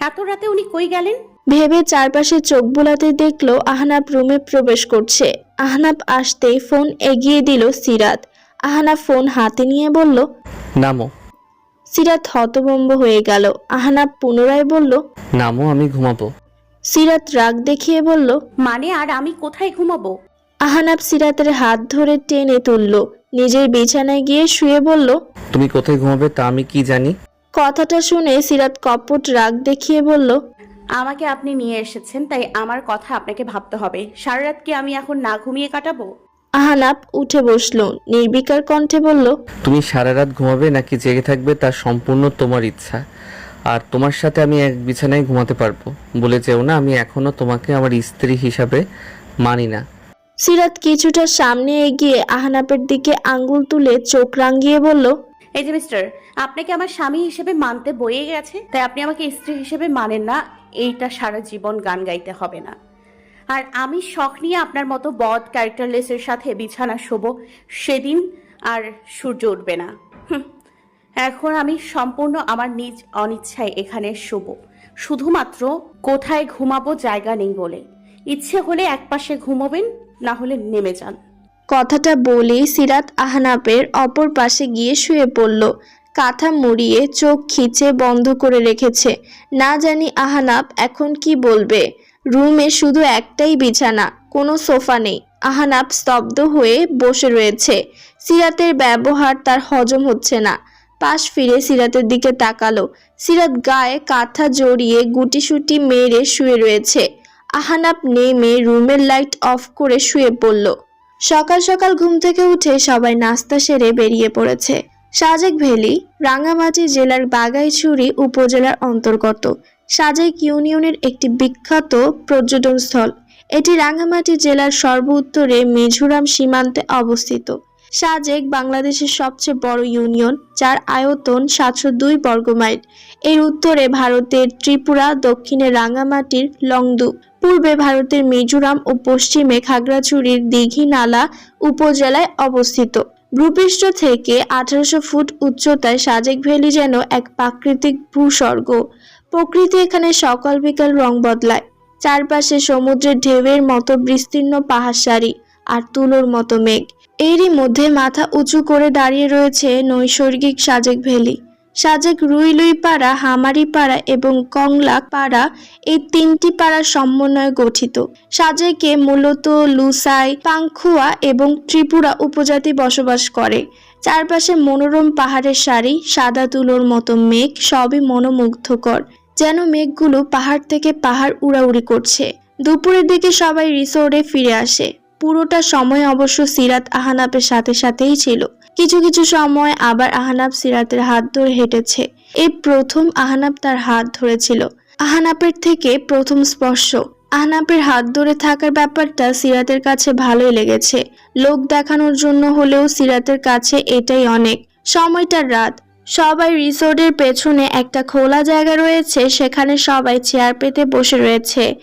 এত রাতে উনি কই গেলেন? ভেবে চারপাশে চোখ বোলাতে দেখল আহনাব রুমে প্রবেশ করছে। আহনাব আসতেই ফোন এগিয়ে দিল সিরাত। আহনাব ফোন হাতে নিয়ে বলল নামো। সিরাত হতভম্ব হয়ে গেল। আহনাব পুনরায় বলল নামো আমি ঘুমাবো। সিরাত রাগ দেখিয়ে বলল মানে আর আমি কোথায় ঘুমাবো? আহনাব সিরাতের হাত ধরে টেনে তুলল। নিজের বিছানায় গিয়ে শুয়ে বলল তুমি কোথায় ঘুমাবে তা আমি কি জানি? কথাটা শুনে সিরাত কপট রাগ দেখিয়ে বলল আমাকে আপনি নিয়ে এসেছেন তাই আমার কথা আপনাকে ভাবতে হবে। সারা রাত কি আমি এখন না ঘুমিয়ে কাটাবো? আহনাব উঠে বসল নির্বিকার কণ্ঠে বলল তুমি সারা রাত ঘুমাবে নাকি জেগে থাকবে তা সম্পূর্ণ তোমার ইচ্ছা। আর তোমার সাথে আমি এক বিছানায় ঘুমাতে পারব বলে যেও না আমি এখনও তোমাকে আমার স্ত্রী হিসাবে মানি না। সিরাত কিছুটা সামনে এগিয়ে আহনাপের দিকে আঙ্গুল তুলে চোখ রাঙিয়ে বলল এই যে মিস্টার আপনাকে আমার স্বামী হিসেবে মানতে বয়ে গেছে? তাই আপনি আমাকে স্ত্রী হিসেবে মানেন না, এইটা সারা জীবন গান গাইতে হবে না। আর আমি শখ নিয়ে আপনার মতো বদ ক্যারেক্টারলেসের সাথে বিছানা শোবো, সেদিন আর সূর্য উঠবে না। এখন আমি সম্পূর্ণ আমার নিজ অনিচ্ছায় এখানে শোবো। শুধুমাত্র কোথায় ঘুমাবো জায়গা নেই বলে। ইচ্ছে হলে একপাশে ঘুমাবেন, না হলে নেমে যান। কথাটা বলেই সিরাত আহনাপের অপর পাশে গিয়ে শুয়ে পড়ল। কাঁথা মুড়িয়ে চোখ খিচে বন্ধ করে রেখেছে। না জানি আহনাপ এখন কি বলবে। রুমে শুধু একটাই বিছানা, কোনো সোফা নেই। আহনাপ স্তব্ধ হয়ে বসে রয়েছে। সিরাতের ব্যবহার তার হজম হচ্ছে না। পাশ ফিরে সিরাতের দিকে তাকালো। সিরাত গায়ে কাঁথা জড়িয়ে গুটিসুটি মেরে শুয়ে রয়েছে। আহানাপ নেমে রুমের লাইট অফ করে শুয়ে পড়ল। সকাল সকাল ঘুম থেকে উঠে সবাই নাস্তা সেরে বেরিয়ে পড়েছে। সাজেক ভ্যালি রাঙ্গামাটি জেলার বাগাইছড়ি উপজেলার অন্তর্গত। সাজেক ইউনিয়নের একটি বিখ্যাত পর্যটন স্থল এটি রাঙ্গামাটি জেলার সর্ব উত্তরে মিজোরাম সীমান্তে অবস্থিত। সাজেক বাংলাদেশের সবচেয়ে বড় ইউনিয়ন, যার আয়তন সাতশো দুই বর্গমাইল এর উত্তরে ভারতের ত্রিপুরা, দক্ষিণে রাঙ্গামাটির লংদু। পূর্বে ভারতের মিজোরাম ও পশ্চিমে খাগড়াছড়ির দীঘিনালা উপজেলায় অবস্থিত। ভূপৃষ্ঠ থেকে আঠারোশো ফুট উচ্চতায় সাজেক ভ্যালি যেন এক প্রাকৃতিক ভূস্বর্গ। প্রকৃতি এখানে সকাল বিকাল রং বদলায়। চারপাশে সমুদ্রের ঢেউয়ের মতো বিস্তীর্ণ পাহাড় সারি আর তুলোর মতো মেঘ। এরই মধ্যে মাথা উঁচু করে দাঁড়িয়ে রয়েছে নৈসর্গিক সাজেক ভ্যালি সাজেক রুইলুই পাড়া হামারি পাড়া এবং কংলা পাড়া এই তিনটি পাড়ার সমন্বয়ে গঠিত। সাজেকে মূলত লুসাই, পাংখুয়া এবং ত্রিপুরা উপজাতি বসবাস করে। চারপাশে মনোরম পাহাড়ের সারি, সাদা তুলোর মতো মেঘ, সবই মনোমুগ্ধকর, যেন মেঘগুলো পাহাড় থেকে পাহাড় উড়াউড়ি করছে। দুপুরের দিকে সবাই রিসোর্টে ফিরে আসে। পুরোটা সময় অবশ্য সিরাত আহানাপের সাথে সাথেই ছিল। কিছু কিছু সময় আবার আহানাপ সিরাতের হাত ধরে হেঁটেছে। এই প্রথম আহানাপ তার হাত ধরেছিল। আহানাপের থেকে প্রথম স্পর্শ। আহনাপের হাত ধরে থাকার ব্যাপারটা সিরাতের কাছে ভালোই লেগেছে। লোক দেখানোর জন্য হলেও সিরাতের কাছে এটাই অনেক। সময়টার রাত। সবাই রিসোর্টের পেছনে একটা খোলা জায়গা রয়েছে, সেখানে সবাই চেয়ার পেতে বসে রয়েছে।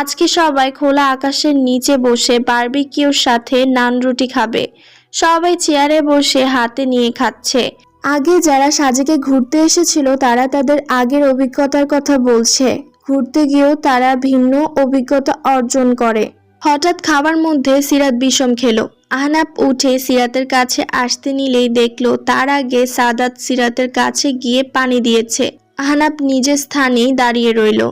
আজকে সবাই খোলা আকাশের নিচে বসে বারবিকিউর সাথে নান রুটি খাবে। সবাই চেয়ারে বসে হাতে নিয়ে খাচ্ছে। আগে যারা সাজেকে ঘুরতে এসেছিল, তারা তাদের আগের অভিজ্ঞতার কথা বলছে। ঘুরতে গিয়েও তারা ভিন্ন অভিজ্ঞতা অর্জন করে। হঠাৎ খাবার মধ্যে সিরাত বিষম খেলো। আহনাপ উঠে সিরাতের কাছে আসতে নিলেই দেখল, তার আগে সাদাত সিরাতের কাছে গিয়ে পানি দিয়েছে। আহনাপ নিজের স্থানেই দাঁড়িয়ে রইল।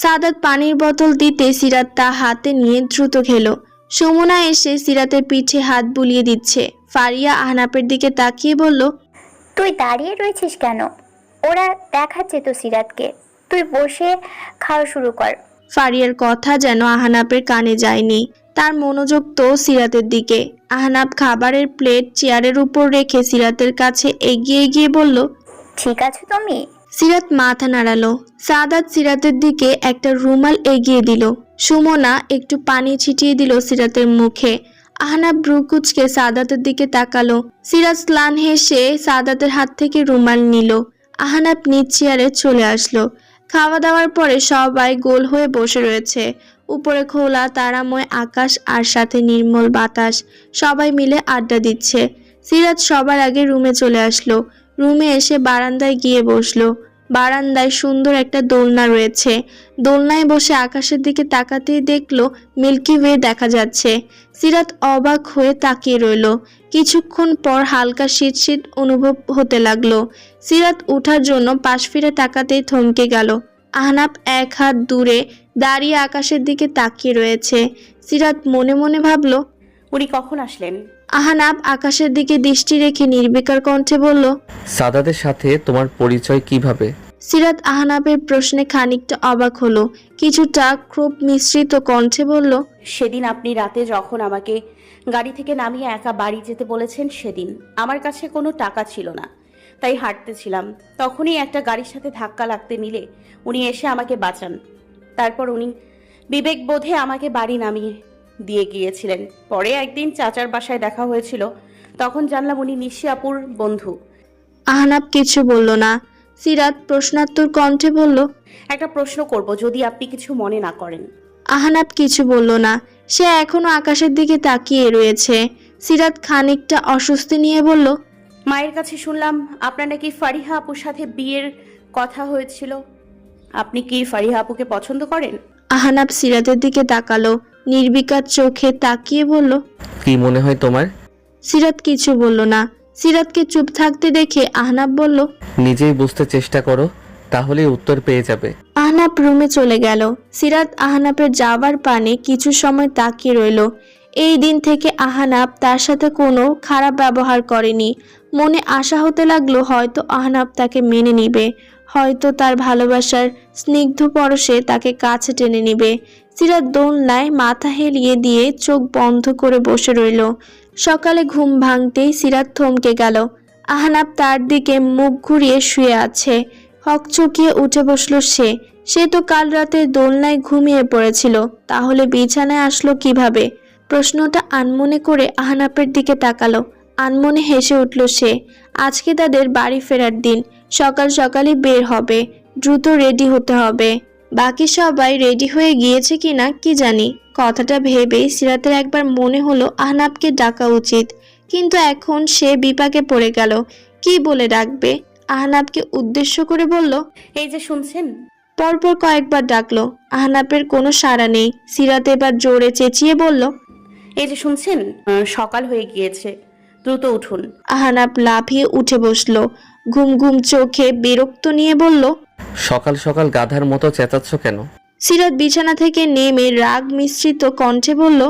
সাদাত পানির বোতল দিতে সিরাত তা হাতে নিয়ে দ্রুত খেলো। সুমনা এসে সিরাতের পিঠে হাত বুলিয়ে দিচ্ছে। ফারিয়া আহনাপের দিকে তাকিয়ে বলল তুই দাঁড়িয়ে রয়েছিস কেন? ওরা দেখাচ্ছে তো সিরাতকে। তুই বসে খাওয়া শুরু কর। ফারিয়ার কথা যেন আহনাপের কানে যায়নি। তার মনোযোগ তো সিরাতের দিকে। আহনাপ খাবারের প্লেট চেয়ারের উপর রেখে সিরাতের কাছে এগিয়ে গিয়ে বলল ঠিক আছে তুমি? সিরাত মাথা নাড়ালো। সাদাত সিরাতের দিকে একটা রুমাল এগিয়ে দিল। সুমনা একটু পানি ছিটিয়ে দিল সিরাতের মুখে। আহনাব ব্রুকুচকে সাদাতের দিকে তাকালো। সিরাত স্লান হেসে সাদাতের হাত থেকে রুমাল নিল। আহনাব নিজ চেয়ারে চলে আসলো। খাওয়া দাওয়ার পরে সবাই গোল হয়ে বসে রয়েছে। উপরে খোলা, তারাময় আকাশ আর সাথে নির্মল বাতাস। সবাই মিলে আড্ডা দিচ্ছে। সিরাজ সবার আগে রুমে চলে আসলো। রুমে এসে বারান্দায় গিয়ে বসল। বারান্দায় সুন্দর একটা দোলনা রয়েছে। দোলনায় বসে আকাশের দিকে তাকাতেই দেখল মিল্কি ওয়ে দেখা যাচ্ছে। সিরাত অবাক হয়ে তাকিয়ে রইল। কিছুক্ষণ পর হালকা শীত শীত অনুভব হতে লাগল। সিরাত ওঠার জন্য পাশ ফিরে তাকাতেই থমকে গেল। আহনাপ এক হাত দূরে দাঁড়িয়ে আকাশের দিকে তাকিয়ে রয়েছে। সিরাত মনে মনে ভাবলো, উনি কখন আসলেন? আহানাব আকাশের দিকে দৃষ্টি রেখে নির্বিকার কণ্ঠে বলল সাদাদের সাথে তোমার পরিচয় কীভাবে? সিরাত আহনাবের প্রশ্নে খানিকটা অবাক হলো কিছুটা খুব মিশ্রিত কণ্ঠে বলল সেদিন আপনি রাতে যখন আমাকে গাড়ি থেকে নামিয়ে একা বাড়ি যেতে বলেছেন সেদিন আমার কাছে কোনো টাকা ছিল না। তাই হাঁটতেছিলাম। তখনই একটা গাড়ির সাথে ধাক্কা লাগতে নিলে উনি এসে আমাকে বাঁচান। তারপর উনি বিবেক বোধে আমাকে বাড়ি নামিয়ে দিয়ে গিয়েছিলেন। পরে একদিন চাচার বাসায় দেখা হয়েছিল। তখন জানলাম উনি নিশি আপুর বন্ধু। আহনাব কিছু বলল না। সিরাত প্রশ্নাত্তর কণ্ঠে বলল একটা প্রশ্ন করব যদি আপনি কিছু মনে না করেন। আহনাব কিছু বলল না। সে এখনও আকাশের দিকে তাকিয়ে রয়েছে। সিরাত খানিকটা অস্বস্তি নিয়ে বলল মায়ের কাছে শুনলাম আপনার নাকি ফারিহা আপুর সাথে বিয়ের কথা হয়েছিল। আপনি কি ফারিহা আপুকে পছন্দ করেন? আহনাব সিরাতের দিকে তাকালো। নির্বিকার চোখে তাকিয়ে বলল কি মনে হয় তোমার? সিরাত কিছু বলল না। সিরাতকে চুপ থাকতে দেখে আহনাব বলল নিজেই বুঝতে চেষ্টা করো তাহলে উত্তর পেয়ে যাবে। আহনাব রুমে চলে গেল। সিরাত আহনাবের যাওয়ার পানে কিছু সময় তাকিয়ে রইল। এই দিন থেকে আহনাব তার সাথে কোনো খারাপ ব্যবহার করেনি। মনে আশা হতে লাগল হয়তো আহনাব তাকে মেনে নিবে। হয়তো তার ভালোবাসার স্নিগ্ধ পরশে তাকে কাছে টেনে নিবে। সিরাত দোলনায় মাথা হেলিয়ে দিয়ে চোখ বন্ধ করে বসে রইল। সকালে ঘুম ভাঙতেই সিরাত থমকে গেল। আহনাব তার দিকে মুখ ঘুরিয়ে শুয়ে আছে। হকচকিয়ে উঠে বসল সে। সে তো কাল রাতে দোলনায় ঘুমিয়ে পড়েছিল। তাহলে বিছানায় আসলো কীভাবে? প্রশ্নটা আনমনে করে আহনাপের দিকে তাকালো। আনমনে হেসে উঠল সে, আজকে তাদের বাড়ি ফেরার দিন। সকাল সকালই বের হবে। দ্রুত রেডি হতে হবে। বাকি সবাই রেডি হয়ে গিয়েছে কিনা কি জানি। কথাটা ভেবেই সিরাতের একবার মনে হলো আহনাবকে ডাকা উচিত। কিন্তু এখন সে বিপাকে পড়ে গেল। কি বলে ডাকবে? আহনাবকে উদ্দেশ্য করে বলল এই যে শুনছেন? পরপর কয়েকবার ডাকলো। আহনাবের কোনো সাড়া নেই। সিরাত এবার জোরে চেঁচিয়ে বলল এই যে শুনছেন? আহ, সকাল হয়ে গিয়েছে। দ্রুত উঠুন। আহনাব লাফিয়ে উঠে বসল। ঘুম ঘুম চোখে বিরক্ত নিয়ে বলল সকাল সকাল গাধার মতো চেঁচাচ্ছ কেন? সিরাত বিছানা থেকে নেমে রাগ মিশ্রিত কণ্ঠে বলল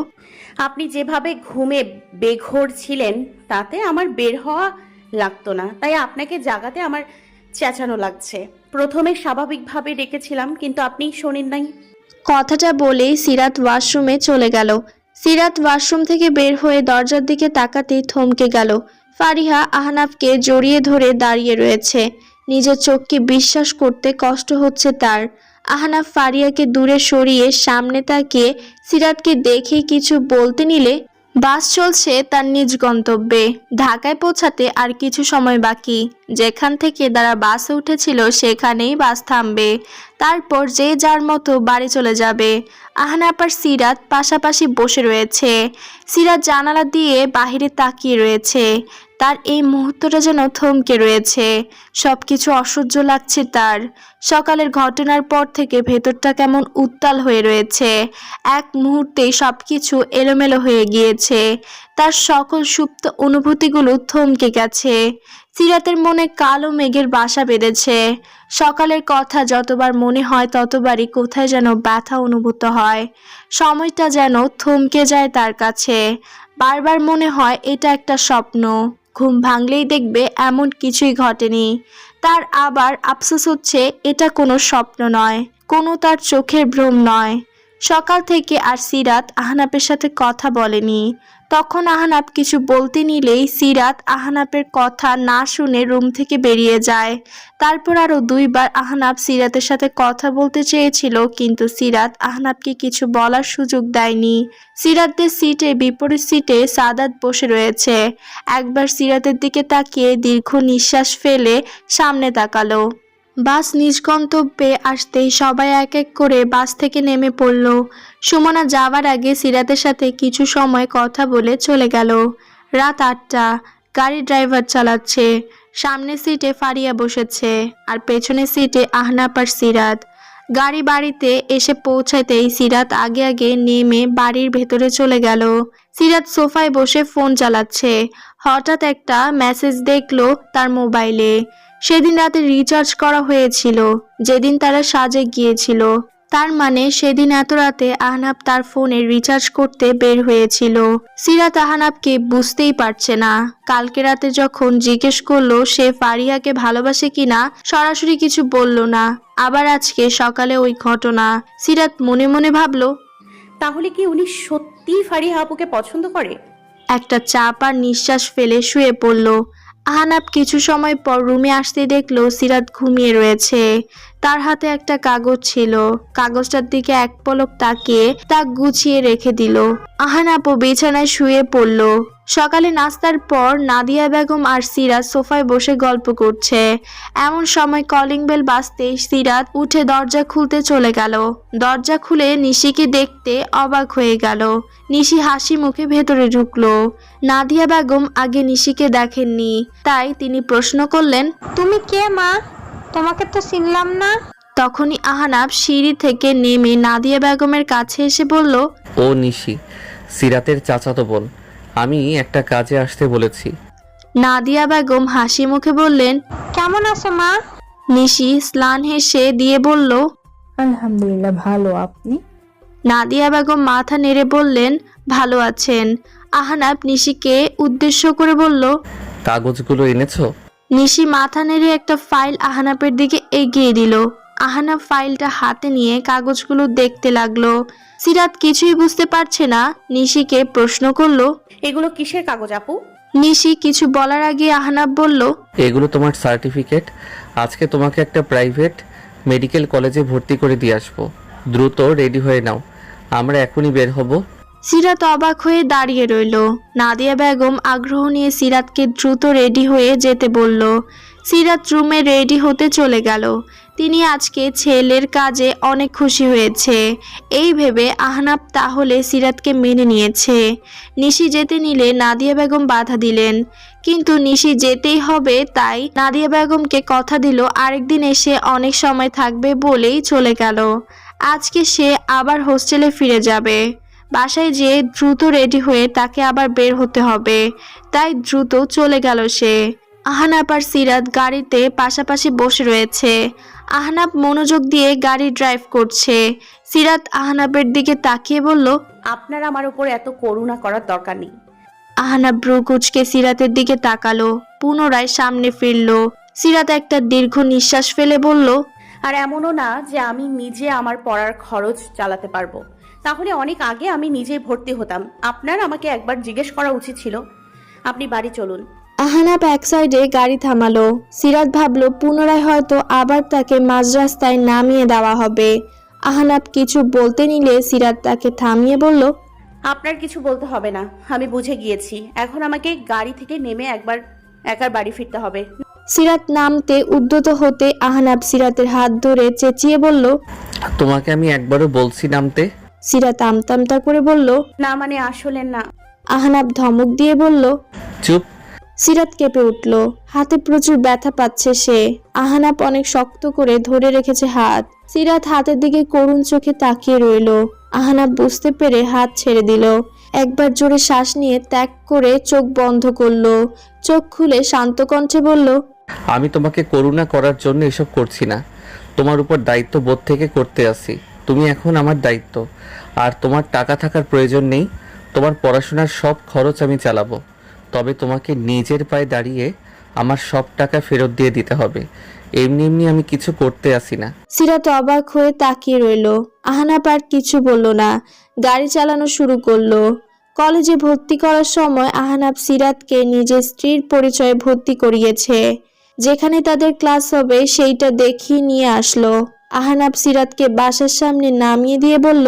আপনি যেভাবে ঘুমে বেঘোর ছিলেন তাতে আমার বের হওয়া লাগতো না। তাই আপনাকে জাগাতে আমার চেঁচানো লাগছে। প্রথমে স্বাভাবিকভাবে ডেকেছিলাম কিন্তু আপনি শোনেন নাই। কথাটা বলেই সিরাত ওয়াশরুমে চলে গেল। সিরাত ওয়াশরুম থেকে বের হয়ে দরজার দিকে তাকাতেই থমকে গেল। ফারিহা আহনাফকে জড়িয়ে ধরে দাঁড়িয়ে রয়েছে। নিজের চোখকে বিশ্বাস করতে কষ্ট হচ্ছে তার। আহনাফ ফারিয়াকে দূরে সরিয়ে সামনে তাকিয়ে সিরাতকে দেখে কিছু বলতে নিলে বাস চলছে তার নিজ গন্তব্যে। ঢাকায় পৌঁছাতে আর কিছু সময় বাকি। যেখান থেকে তারা বাসে উঠেছিল সেখানেই বাস থামবে। তারপর যে যার মতো বাড়ি চলে যাবে। আহনাপ আর সিরাত পাশাপাশি বসে রয়েছে। সিরাত জানালা দিয়ে বাহিরে তাকিয়ে রয়েছে। তার এই মুহূর্তটা যেন থমকে রয়েছে। সব কিছু অসহ্য লাগছে তার। সকালের ঘটনার পর থেকে ভেতরটা কেমন উত্তাল হয়ে রয়েছে। এক মুহূর্তেই সব কিছু এলোমেলো হয়ে গিয়েছে। তার সকল সুপ্ত অনুভূতিগুলো থমকে গেছে। সিরাতের মনে কালো মেঘের বাসা বেঁধেছে। সকালের কথা যতবার মনে হয় ততবারই কোথায় যেন ব্যথা অনুভূত হয়। সময়টা যেন থমকে যায় তার কাছে। বারবার মনে হয় এটা একটা স্বপ্ন। ঘুম ভাঙলেই দেখবে এমন কিছুই ঘটেনি। তার আবার আফসোস হচ্ছে, এটা কোনো স্বপ্ন নয়, কোনো তার চোখের ভ্রম নয়। সকাল থেকে আর সিরাত আহনাপের সাথে কথা বলেনি। তখন আহনাব কিছু বলতে নিলেই সিরাত আহনাপের কথা না শুনে রুম থেকে বেরিয়ে যায়। তারপর আরও দুইবার আহনাব সিরাতের সাথে কথা বলতে চেয়েছিল, কিন্তু সিরাত আহনাবকে কিছু বলার সুযোগ দেয়নি। সিরাতদের সিটে, বিপরীত সিটে সাদাত বসে রয়েছে। একবার সিরাতের দিকে তাকিয়ে দীর্ঘ নিঃশ্বাস ফেলে সামনে তাকালো। বাস নিজ গন্তব্যে আসতেই সবাই এক এক করে বাস থেকে নেমে পড়ল। সুমনা যাওয়ার আগে সিরাতের সাথে কিছু সময় কথা বলে চলে গেল। রাত আটটা, গাড়ি ড্রাইভার চালাচ্ছে সামনের সিটে ফারিয়া বসেছে আর পেছনের সিটে আহনাপ আর সিরাত। গাড়ি বাড়িতে এসে পৌঁছাতেই সিরাত আগে আগে নেমে বাড়ির ভেতরে চলে গেল। সিরাত সোফায় বসে ফোন চালাচ্ছে। হঠাৎ একটা মেসেজ দেখল তার মোবাইলে। সেদিন রাতে রিচার্জ করা হয়েছিল যেদিন তারা সাজে গিয়েছিল। তার মানে সেদিন এত রাতে আহনাব তার ফোনে রিচার্জ করতে বের হয়েছিল। সিরাত আহনাবকে বুঝতেই পারছে না। কালকে রাতে যখন জিজ্ঞেস করল সে ফারিয়াকে ভালোবাসে কিনা সরাসরি কিছু বলল না। আবার আজকে সকালে ওই ঘটনা। সিরাত মনে মনে ভাবলো তাহলে কি উনি সত্যিই ফারিহা আপুকে পছন্দ করে? একটা চাপ আর নিঃশ্বাস ফেলে শুয়ে পড়ল। আহানাব কিছু সময় পর রুমে আসতে দেখল সিরাত ঘুমিয়ে রয়েছে। তার হাতে একটা কাগজ ছিল। কাগজটার দিকে এক পলক তাকিয়ে তা গুছিয়ে রেখে দিল। আহানাপও বিছানায় শুয়ে পড়ল। সকালে নাস্তার পর নাদিয়া বেগম আর সিরাত সোফায় বসে গল্প করছে। এমন সময় কলিং বেল বাজতেই সিরাত উঠে দরজা খুলতে চলে গেল। দরজা খুলে নিশিকে দেখতে অবাক হয়ে গেল। নিশি হাসি মুখে ভেতরে ঢুকলো। নাদিয়া বেগম আগে নিশিকে দেখেননি। তাই তিনি প্রশ্ন করলেন তুমি কে মা? তোমাকে তো চিনলাম না। তখনই আহানাব সিঁড়ি থেকে নেমে নাদিয়া বেগমের কাছে এসে বলল ও নিশি সিরাতের চাচাতো বোন। আমি একটা কাজে আসতে বলেছি। নাদিয়া বেগম হাসি মুখে বললেন কেমন আছো মা? নিশি স্লান হেসে দিয়ে বলল আলহামদুলিল্লাহ ভালো আপনি? নাদিয়া বেগম মাথা নেড়ে বললেন ভালো আছেন। আহানাব নিশিকে উদ্দেশ্য করে বলল কাগজগুলো এনেছো? নিশি মাথা নেড়ে একটা ফাইল আহানাপের দিকে এগিয়ে দিল। আহানাপ ফাইলটা হাতে নিয়ে কাগজগুলো দেখতে লাগল। সিরাত কিছুই বুঝতে পারছে না। নিশিকে প্রশ্ন করল এগুলো কিসের কাগজ আপু? নিশি কিছু বলার আগে আহনাব বলল এগুলো তোমার সার্টিফিকেট। আজকে তোমাকে একটা প্রাইভেট মেডিকেল কলেজে ভর্তি করে দিয়ে আসব। দ্রুত রেডি হয়ে নাও। আমরা এখনই বের হব। সিরাত অবাক হয়ে দাঁড়িয়ে রইল। নাদিয়া বেগম আগ্রহ নিয়ে সিরাতকে দ্রুত রেডি হয়ে যেতে বলল সিরাত রুমে রেডি হতে চলে গেল। তিনি আজকে ছেলের কাজে অনেক খুশি হয়েছে। এই ভেবে আহনাব তাহলে সিরাতকে মেনে নিয়েছে। নিশি যেতে নিলে নাদিয়া বেগম বাধা দিলেন। কিন্তু নিশি যেতেই হবে তাই নাদিয়া বেগমকে কথা দিল, আরেকদিন এসে অনেক সময় থাকবে বলেই চলে গেল। আজকে সে আবার হোস্টেলে ফিরে যাবে। বাসায় যেয়ে দ্রুত রেডি হয়ে তাকে আবার বের হতে হবে। তাই দ্রুত চলে গেল সে। আহনাব আর সিরাত গাড়িতে পাশাপাশি বসে রয়েছে। আহনাব মনোযোগ দিয়ে গাড়ি ড্রাইভ করছে। সিরাত আহনাবের দিকে তাকিয়ে বলল আপনার আমার উপর এত করুণা করার দরকার নেই। আহনাব ভ্রু কুচকে সিরাতের দিকে তাকালো পুনরায় সামনে ফিরলো। সিরাত একটা দীর্ঘ নিঃশ্বাস ফেলে বলল আর এমনও না যে আমি নিজে আমার পড়ার খরচ চালাতে পারব। তাহলে অনেক আগে আমি নিজেই ভর্তি হতাম। আপনার আমাকে একবার জিজ্ঞেস করা উচিত ছিল। আপনি বাড়ি চলুন। আহানাব এক সাইডে গাড়ি থামালো। সিরাত ভাবলো পুনরায় হয়তো আবার তাকে মাঝ রাস্তায় নামিয়ে দেওয়া হবে। আহানাব কিছু বলতে নিলে সিরাত তাকে থামিয়ে বলল আপনার কিছু বলতে হবে না আমি বুঝে গিয়েছি। এখন আমাকে গাড়ি থেকে নেমে একবার একার বাড়ি ফিরতে হবে। সিরাত নামতে উদ্যত হতে আহানাব সিরাতের হাত ধরে চেঁচিয়ে বলল তোমাকে আমি একবারও বলছি নামতে? সিরাত আমতামতা করে বলল না মানে আসলে না। আহানাব ধমক দিয়ে বলল চুপ সিরাত কেঁপে উঠল। হাতে প্রচুর ব্যথা পাচ্ছে সে। আহানাপ অনেক শক্ত করে ধরে রেখেছে হাত। সিরাত হাতের দিকে করুণ চোখে তাকিয়ে রইল। আহানাপ বুঝতে পেরে হাত ছেড়ে দিল। একবার জোরে শ্বাস নিয়ে ত্যাগ করে চোখ বন্ধ করল। চোখ খুলে শান্ত কণ্ঠে বলল, আমি তোমাকে করুণা করার জন্য এসব করছি না। তোমার উপর দায়িত্ব বোধ থেকে করতে আসি। তুমি এখন আমার দায়িত্ব। আর তোমার টাকা থাকার প্রয়োজন নেই। তোমার পড়াশোনার সব খরচ আমি চালাবো। তবে তোমাকে নিজের পায়ে দাঁড়িয়ে আমার সব টাকা ফেরত দিয়ে দিতে হবে। এমনি এমনি আমি কিছু করতে আসি না। সিরাত অবাক হয়ে তাকিয়ে রইল। আহানাপ আর কিছু বলল না। গাড়ি চালানো শুরু করল। কলেজে ভর্তি করার সময় আহানাব সিরাতকে নিজের স্ত্রীর পরিচয়ে ভর্তি করিয়েছে। যেখানে তাদের ক্লাস হবে সেইটা দেখিয়ে নিয়ে আসলো। আহানাব সিরাতকে বাসার সামনে নামিয়ে দিয়ে বলল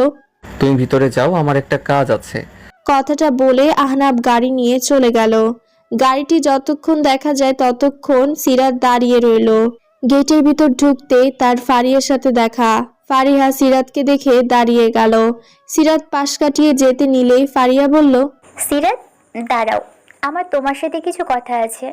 তুমি ভিতরে যাও আমার একটা কাজ আছে। কথাটা বলে আহনাব গাড়ি নিয়ে চলে গেল। গাড়িটি যতক্ষণ দেখা যায় ততক্ষণ সিরাত দাঁড়িয়ে রইল। গেটের ভিতর ঢুকতে তার ফারিয়ার সাথে দেখা। ফারিহা সিরাতকে দেখে দাঁড়িয়ে গেল। সিরাত পাশ কাটিয়ে যেতে নিলেই ফারিয়া বলল, সিরাত, দাঁড়াও। আমার তোমার সাথে কিছু কথা আছে।